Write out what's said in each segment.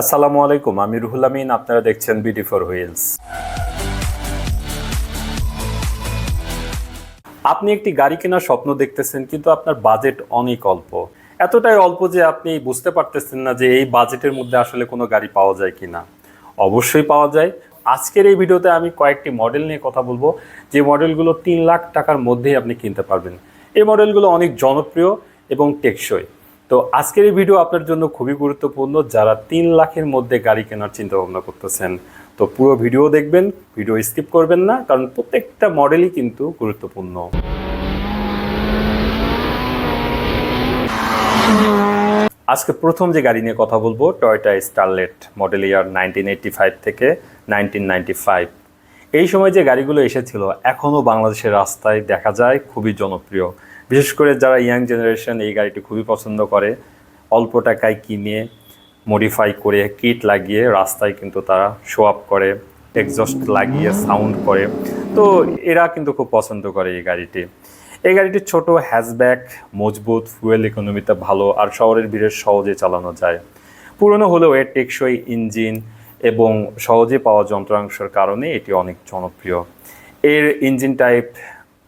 আসসালামু আলাইকুম, আমি রুহুল আমিন, আপনারা দেখছেন বিডি ফর হুইলস আপনি একটি গাড়ি কেনার স্বপ্ন দেখতেছেন, কিন্তু আপনার বাজেট অনেক অল্প। এতটাই অল্প যে আপনি বুঝতে পারতেছেন না যে এই বাজেটের মধ্যে আসলে কোনো গাড়ি পাওয়া যায় কিনা। অবশ্যই পাওয়া যায়। আজকের এই ভিডিওতে আমি কয়েকটি মডেল নিয়ে কথা বলব। যে মডেলগুলো তিন লাখ টাকার মধ্যেই আপনি কিনতে পারবেন। এই মডেলগুলো অনেক জনপ্রিয় এবং টেকসই। তো আজকের এই ভিডিও আপনার জন্য খুবই গুরুত্বপূর্ণ। যারা তিন লাখের মধ্যে গাড়ি কেনার চিন্তা ভাবনা করতেছেন, তো পুরো ভিডিও দেখবেন, ভিডিও স্কিপ করবেন না, কারণ প্রত্যেকটা মডেলই কিন্তু গুরুত্বপূর্ণ। আজকে প্রথম যে গাড়ি নিয়ে কথা বলব Toyota Starlet model year nineteen থেকে নাইনটিন এই সময় যে গাড়িগুলো এসেছিল এখনও বাংলাদেশের রাস্তায় দেখা যায় খুবই জনপ্রিয়। বিশেষ করে যারা ইয়াং জেনারেশন, এই গাড়িটি খুবই পছন্দ করে। অল্প টাকায় কিনে মডিফাই করে কিট লাগিয়ে রাস্তায় কিন্তু তারা শো আপ করে এক্সস্ট লাগিয়ে সাউন্ড করে। তো এরা কিন্তু খুব পছন্দ করে এই গাড়িটি। এই গাড়িটি ছোট হ্যাজব্যাক মজবুত ফুয়েল ইকোনমিতে ভালো, আর শহরের ভিড়ে সহজে চালানো যায়। পুরনো হলেও এর টেকসই ইঞ্জিন এবং সহজে পাওয়া যন্ত্রাংশের কারণে এটি অনেক জনপ্রিয়। এর ইঞ্জিন টাইপ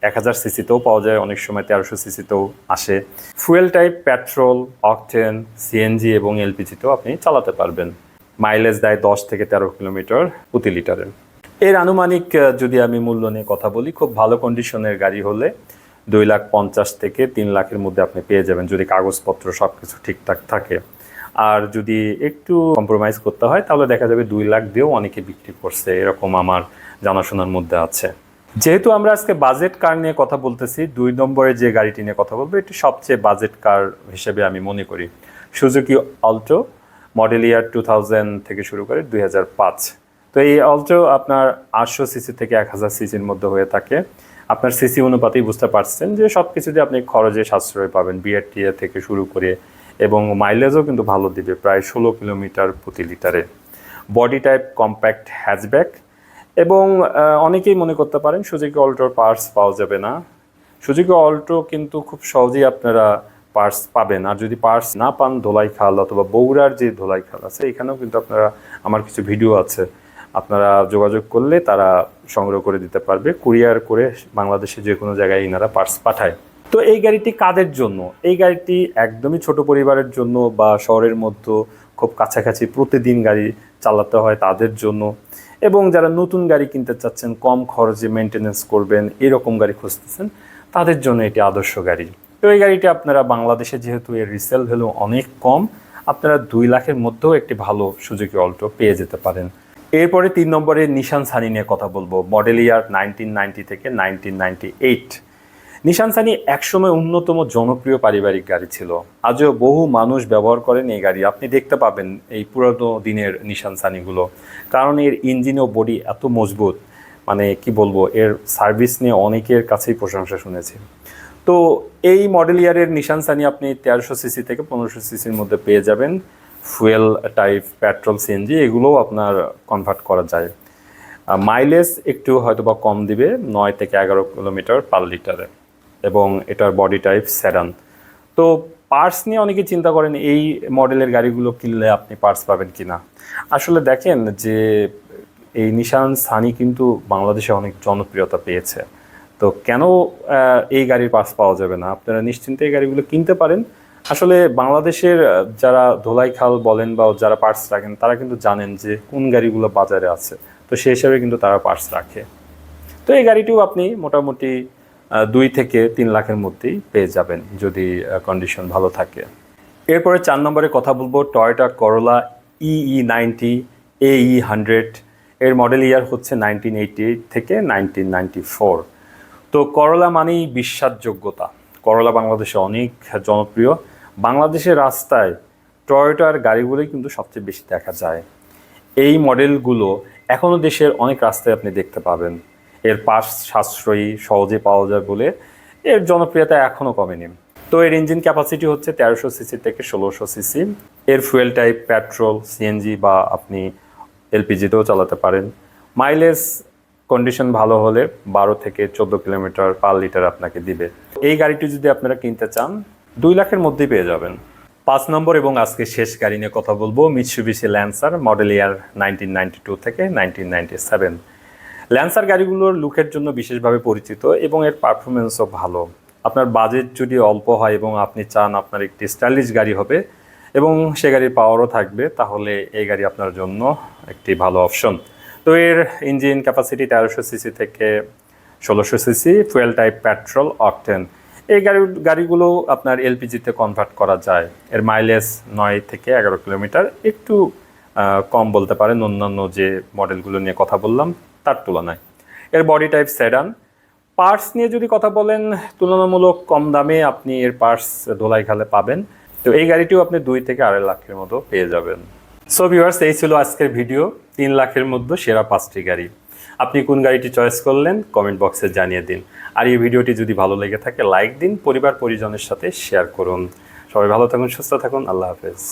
এক হাজার সিসিতেও পাওয়া যায়, অনেক সময় তেরোশো সিসিতেও আসে। Fuel type, petrol, octane, CNG এবং এলপিজিতেও আপনি চালাতে পারবেন। মাইলেজ দেয় দশ থেকে তেরো কিলোমিটার প্রতি লিটারে। এর আনুমানিক যদি আমি মূল্য নিয়ে কথা বলি, খুব ভালো কন্ডিশনের গাড়ি হলে দুই লাখ পঞ্চাশ থেকে তিন লাখের মধ্যে আপনি পেয়ে যাবেন, যদি কাগজপত্র সব কিছু ঠিকঠাক থাকে। আর যদি একটু কম্প্রোমাইজ করতে হয়, তাহলে দেখা যাবে দুই লাখ দিয়েও অনেকে বিক্রি করছে, এরকম আমার জানাশোনার মধ্যে আছে। যেহেতু আমরা আজকে বাজেট কার নিয়ে কথা বলতেছি, দুই নম্বরে যে গাড়িটি নিয়ে কথা বলব, এটি সবচেয়ে বাজেট কার হিসেবে আমি মনে করি। Suzuki Alto model year two থেকে শুরু করে দুই হাজার পাঁচ। তো এই অল্টো আপনার আটশো সিসি থেকে এক হাজার সিসির মধ্যে হয়ে থাকে। আপনার সিসি অনুপাতেই বুঝতে পারছেন যে সব কিছুতে আপনি খরচে সাশ্রয় পাবেন বিআরটিএ থেকে শুরু করে এবং মাইলেজও কিন্তু ভালো দিবে, প্রায় ষোলো কিলোমিটার প্রতি লিটারে বডি টাইপ কম্প্যাক্ট হ্যাচব্যাক এবং অনেকেই মনে করতে পারেন সুজুকি অল্টোর পার্টস পাওয়া যাবে না। সুজুকি অল্টো কিন্তু খুব সহজেই আপনারা পার্টস পাবেন। আর যদি পার্টস না পান, ধোলাই খাল অথবা বগুড়ার যে ধোলাই খাল আছে, এখানেও কিন্তু আপনারা, আমার কিছু ভিডিও আছে। আপনারা যোগাযোগ করলে তারা সংগ্রহ করে দিতে পারবে কুরিয়ার করে বাংলাদেশে যে কোনো জায়গায় ইনারা পার্টস পাঠায়। তো এই গাড়িটি কাদের জন্য? এই গাড়িটি একদমই ছোট পরিবারের জন্য বা শহরের মধ্যে খুব কাছাকাছি প্রতিদিন গাড়ি চালাতে হয় তাদের জন্য। এবং যারা নতুন গাড়ি কিনতে চাচ্ছেন, কম খরচে মেনটেনেন্স করবেন, এরকম গাড়ি খুঁজতেছেন, তাদের জন্য এটি আদর্শ গাড়ি। তো এই গাড়িটি আপনারা বাংলাদেশে যেহেতু এর রিসেল ভ্যালু অনেক কম, আপনারা দুই লাখের মধ্যেও একটি ভালো সুজুকি অল্টো পেয়ে যেতে পারেন। এরপরে তিন নম্বরে নিশান সানি নিয়ে কথা বলব। মডেল ইয়ার নাইনটিন নাইনটি থেকে nineteen ninety eight Nissan Sunny একসময় অন্যতম জনপ্রিয় পারিবারিক গাড়ি ছিল। আজও বহু মানুষ ব্যবহার করেন এই গাড়ি। আপনি দেখতে পাবেন এই পুরানো দিনের নিশান সানিগুলো। কারণ এর ইঞ্জিন ও বডি এত মজবুত মানে কি বলব, এর সার্ভিস নিয়ে অনেকের কাছেই প্রশংসা শুনেছি। তো এই মডেল ইয়ারের নিশান সানি আপনি তেরোশো সিসি থেকে পনেরোশো সিসির মধ্যে পেয়ে যাবেন। ফুয়েল টাইপ পেট্রোল সিএনজি, এগুলোও আপনার কনভার্ট করা যায়। মাইলেজ একটু হয়তো বা কম দিবে, নয় থেকে এগারো কিলোমিটার পার লিটারে। এবং এটার বডি টাইপ স্যাডান তো পার্টস নিয়ে অনেকে চিন্তা করেন, এই মডেলের গাড়িগুলো কিনলে আপনি পার্টস পাবেন কি না আসলে দেখেন যে, এই নিশান সানি কিন্তু বাংলাদেশে অনেক জনপ্রিয়তা পেয়েছে। তো কেন এই গাড়ির পার্টস পাওয়া যাবে না? আপনারা নিশ্চিন্তে এই গাড়িগুলো কিনতে পারেন। আসলে বাংলাদেশের যারা ধোলাই খাল বলেন বা যারা পার্টস রাখেন, তারা কিন্তু জানেন যে, কোন গাড়িগুলো বাজারে আছে। তো সেই হিসাবে কিন্তু তারা পার্টস রাখে। তো এই গাড়িটিও আপনি মোটামুটি দুই থেকে তিন লাখের মধ্যেই পেয়ে যাবেন যদি কন্ডিশন ভালো থাকে। এরপরে চার নম্বরে কথা বলব টয়োটা করোলা ইই নাইনটি এই হান্ড্রেড এর মডেল ইয়ার হচ্ছে নাইনটিন এইটি থেকে নাইনটিন নাইনটি ফোর তো করলা মানেই বিশ্বাসযোগ্যতা। করলা বাংলাদেশে অনেক জনপ্রিয়। বাংলাদেশের রাস্তায় টয়োটার গাড়িগুলোই কিন্তু সবচেয়ে বেশি দেখা যায়। এই মডেলগুলো এখনও দেশের অনেক রাস্তায় আপনি দেখতে পাবেন। এর পাশ সাশ্রয়ী সহজে পাওয়া যায় বলে এর জনপ্রিয়তা এখনও কমেনি। তো এর ইঞ্জিন ক্যাপাসিটি হচ্ছে তেরোশো সিসি থেকে ষোলোশো সিসি। এর ফুয়েল টাইপ পেট্রোল সিএনজি বা আপনি এলপিজিতেও চালাতে পারেন। মাইলেজ কন্ডিশন ভালো হলে বারো থেকে চোদ্দ কিলোমিটার পার লিটার আপনাকে দিবে। এই গাড়িটি যদি আপনারা কিনতে চান, দুই লাখের মধ্যেই পেয়ে যাবেন। পাঁচ নম্বর এবং আজকে শেষ গাড়ি নিয়ে কথা বলব Mitsubishi Lancer model year nineteen ninety two থেকে নাইনটিন নাইনটি সেভেন ল্যান্সার গাড়িগুলোর লুকের জন্য বিশেষভাবে পরিচিত এবং এর পারফরমেন্সও ভালো। আপনার বাজেট যদি অল্প হয় এবং আপনি চান আপনার একটি স্টাইলিশ গাড়ি হবে এবং সে গাড়ির পাওয়ারও থাকবে, তাহলে এই গাড়ি আপনার জন্য একটি ভালো অপশন তো এর ইঞ্জিন ক্যাপাসিটি তেরোশো সিসি থেকে ষোলোশো CC fuel type petrol octane এই গাড়ি, গাড়িগুলো আপনার এলপিজিতে কনভার্ট করা যায়। এর মাইলেজ নয় থেকে এগারো কিলোমিটার। একটু কম বলতে পারেন অন্যান্য যে মডেলগুলো নিয়ে কথা বললাম। তার তুলনায়। এর বডি টাইপ সেডান পার্টস নিয়ে যদি কথা বলেন, তুলনামূলক কম দামে আপনি এর পার্টস ধোলাই খালে পাবেন। তো এই গাড়িটিও আপনি দুই থেকে আড়াই লাখের মতো পেয়ে যাবেন। সো ভিউয়ার্স এই ছিল আজকের ভিডিও তিন লাখের মধ্যে সেরা পাঁচটি গাড়ি। আপনি কোন গাড়িটি চয়েস করলেন কমেন্ট বক্সে জানিয়ে দিন। আর এই ভিডিওটি যদি ভালো লেগে থাকে লাইক দিন পরিবার পরিজনের সাথে শেয়ার করুন। সবাই ভালো থাকুন, সুস্থ থাকুন। আল্লাহ হাফেজ।